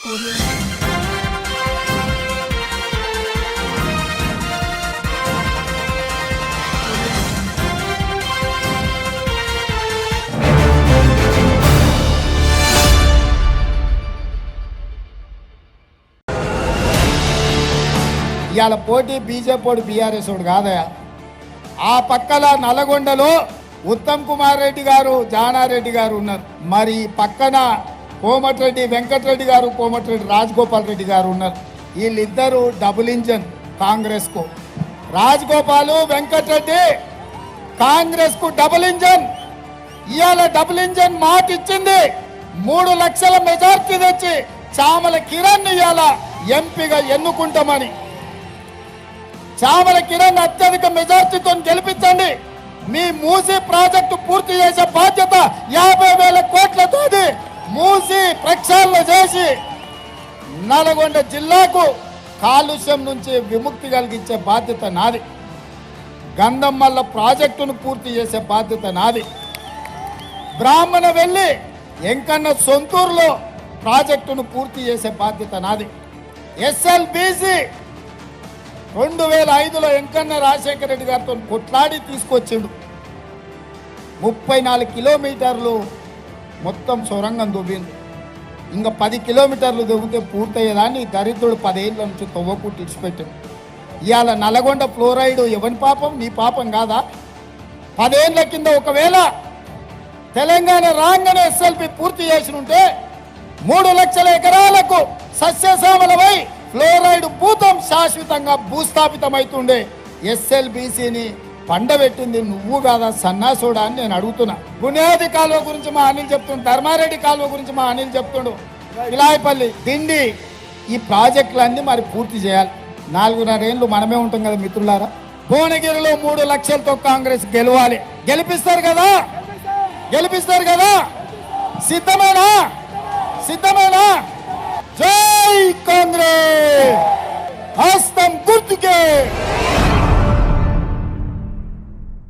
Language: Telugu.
ఇవాళ పోటీ బీజేపీ బీఆర్ఎస్ కాదయా ఆ పక్కల నల్గొండలో ఉత్తమ్ కుమార్ రెడ్డి గారు జానారెడ్డి గారు ఉన్నారు. మరి పక్కన కోమటిరెడ్డి వెంకటరెడ్డి గారు కోమటిరెడ్డి రాజగోపాల్ రెడ్డి గారు ఉన్నారు. వీళ్ళిద్దరూ డబుల్ ఇంజన్ కాంగ్రెస్కు. రాజగోపాలు వెంకటరెడ్డి కాంగ్రెస్కు డబుల్ ఇంజన్. ఇవాళ డబుల్ ఇంజన్ మాట ఇచ్చింది మూడు లక్షల మెజార్టీ తెచ్చి చామల కిరణ్ ఇవాళ ఎంపీగా ఎన్నుకుంటామని. చామల కిరణ్ అత్యధిక మెజార్టీతో గెలిపించండి. మీ మూసి ప్రాజెక్టు పూర్తి చేసే బాధ్యత యాభై వేల కోట్లతోది. మూసి ప్రక్షాళన చేసి నల్గొండ జిల్లాకు కాలుష్యం నుంచి విముక్తి కలిగించే బాధ్యత నాది. గంధమ్మల్ల ప్రాజెక్టును పూర్తి చేసే బాధ్యత నాది. బ్రాహ్మణ వెళ్ళి ఎంకన్న సొంతూరులో ప్రాజెక్టును పూర్తి చేసే బాధ్యత నాది. ఎస్ఎల్బిసి రెండు వేల ఐదులో ఎంకన్న రాజశేఖర రెడ్డి గారితో కొట్లాడి తీసుకొచ్చిండు. ముప్పై నాలుగు కిలోమీటర్లు మొత్తం సొరంగం దువ్వింది ఇంకా పది కిలోమీటర్లు దువ్వితే పూర్తయ్యేదాన్ని దరిద్రుడు పదేళ్ళ నుంచి తవ్వకు ఇచ్చిపెట్టాడు ఇవాళ నల్గొండ ఫ్లోరైడ్ ఎవరి పాపం? నీ పాపం కాదా? పదేళ్ళ కింద ఒకవేళ తెలంగాణ రాగానే ఎస్ఎల్పి పూర్తి చేసి ఉంటే మూడు లక్షల ఎకరాలకు సస్యశ్యామలమై ఫ్లోరైడ్ భూతం శాశ్వతంగా భూస్థాపితమైతుండే ఎస్ఎల్బిసిని పండబెట్టింది నువ్వు కాదా? సన్నాసుడా అని నేను అడుగుతున్నా. బునియాది కాలువ గురించి మా అనిల్ చెప్తుండు ధర్మారెడ్డి కాలువ గురించి మా అనిల్ చెప్తుండు. ఇలాయపల్లి తిండి ఈ ప్రాజెక్టులన్నీ మరి పూర్తి చేయాలి. నాలుగున్నర ఏళ్ళు మనమే ఉంటాం కదా మిత్రులారా. భువనగిరిలో మూడు లక్షలతో కాంగ్రెస్ గెలవాలి. గెలిపిస్తారు కదా? గెలిపిస్తారు కదా? సిద్ధమేనా? సిద్ధమేనా?